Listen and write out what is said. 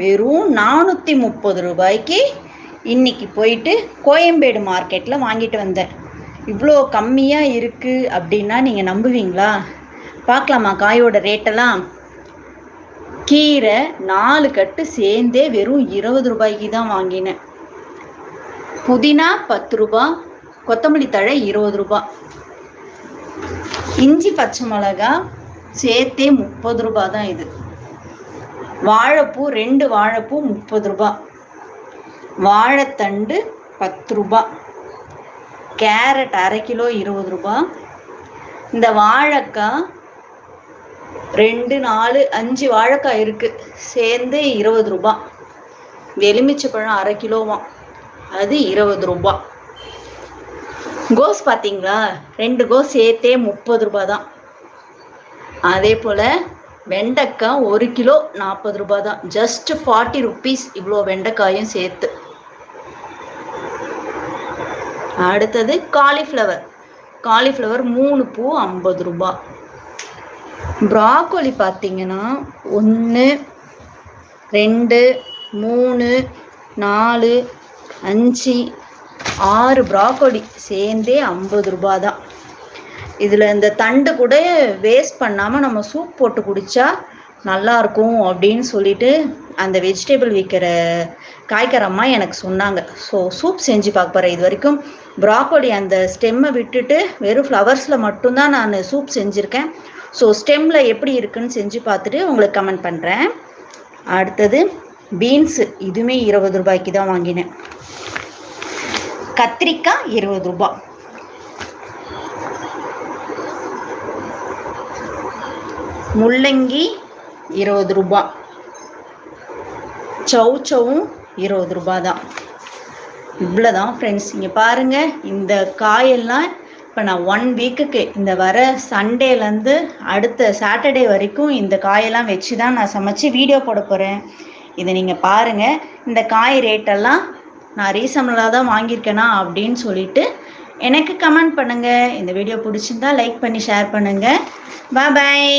வெறும் நானூற்றி முப்பது ரூபாய்க்கு இன்னைக்கு போயிட்டு கோயம்பேடு மார்க்கெட்டில் வாங்கிட்டு வந்தேன். இவ்வளோ கம்மியாக இருக்குது அப்படின்னா நீங்கள் நம்புவீங்களா? பார்க்கலாமா காயோட ரேட்டெல்லாம்? கீரை நாலு கட்டு சேர்ந்தே வெறும் இருபது ரூபாய்க்கு தான் வாங்கினேன். புதினா பத்து ரூபா கொத்தமல்லி தழை இருபது ரூபா. இஞ்சி பச்சை மிளகா சேர்த்தே முப்பது ரூபா தான் இது. வாழைப்பூ ரெண்டு வாழைப்பூ முப்பது ரூபா. வாழைத்தண்டு பத்து ரூபா. கேரட் அரை கிலோ இருபது ரூபா. இந்த வாழைக்காய் ரெண்டு நாலு அஞ்சு வாழைக்காய் இருக்குது சேர்ந்து இருபது ரூபா. எலுமிச்சை பழம் அரை கிலோவாம் அது இருபது ரூபா. கோஸ் பார்த்தீங்களா? ரெண்டு கோஸ் சேர்த்தே முப்பது ரூபா தான். அதே போல் வெண்டைக்காய் ஒரு கிலோ நாற்பது ரூபா தான் ஜஸ்ட் ஃபார்ட்டி ருப்பீஸ் இவ்வளோ வெண்டைக்காயும் சேர்த்து. அடுத்தது காலிஃப்ளவர் காலிஃப்ளவர் மூணு பூ ஐம்பது ரூபா. ப்ராக்கோலி பார்த்தீங்கன்னா ஒன்று ரெண்டு மூணு நாலு அஞ்சு ஆறு ப்ராக்கோலி சேர்ந்தே ஐம்பது ரூபா தான் இதில் இந்த தண்டு கூட வேஸ்ட் பண்ணாமல் நம்ம சூப் போட்டு குடித்தா நல்லாயிருக்கும் அப்படின்னு சொல்லிட்டு அந்த வெஜிடபிள் விற்கிற காய்கறம்மா எனக்கு சொன்னாங்க. ஸோ சூப் செஞ்சு பார்க்க போகிறேன் இது வரைக்கும் ப்ராக்கோலி அந்த ஸ்டெம்மை விட்டுட்டு வெறும் ஃப்ளவர்ஸில் மட்டும்தான் நான் சூப் செஞ்சுருக்கேன். ஸோ ஸ்டெம்மில் எப்படி இருக்குன்னு செஞ்சு பார்த்துட்டு உங்களுக்கு கமெண்ட் பண்ணுறேன் அடுத்தது பீன்ஸு இதுவுமே இருபது ரூபாய்க்கு தான் வாங்கினேன். கத்திரிக்காய் இருபது ரூபாய். முள்ளங்கி இருபது ரூபா. சௌ சவும் இருபது ரூபா தான் இவ்வளோ தான் ஃப்ரெண்ட்ஸ் இங்கே பாருங்கள் இந்த காயெல்லாம் இப்போ நான் ஒன் வீக்குக்கு இந்த வர சண்டேலேருந்து அடுத்த சாட்டர்டே வரைக்கும் இந்த காயெல்லாம் வச்சு தான் நான் சமைச்சு வீடியோ போட போகிறேன் இதை நீங்கள் பாருங்கள் இந்த காய் ரேட்டெல்லாம் நான் ரீசனலாக தான் வாங்கியிருக்கேனா அப்படின்னு சொல்லிட்டு எனக்கு கமெண்ட் பண்ணுங்கள் இந்த வீடியோ பிடிச்சிருந்தா லைக் பண்ணி ஷேர் பண்ணுங்கள் பாய்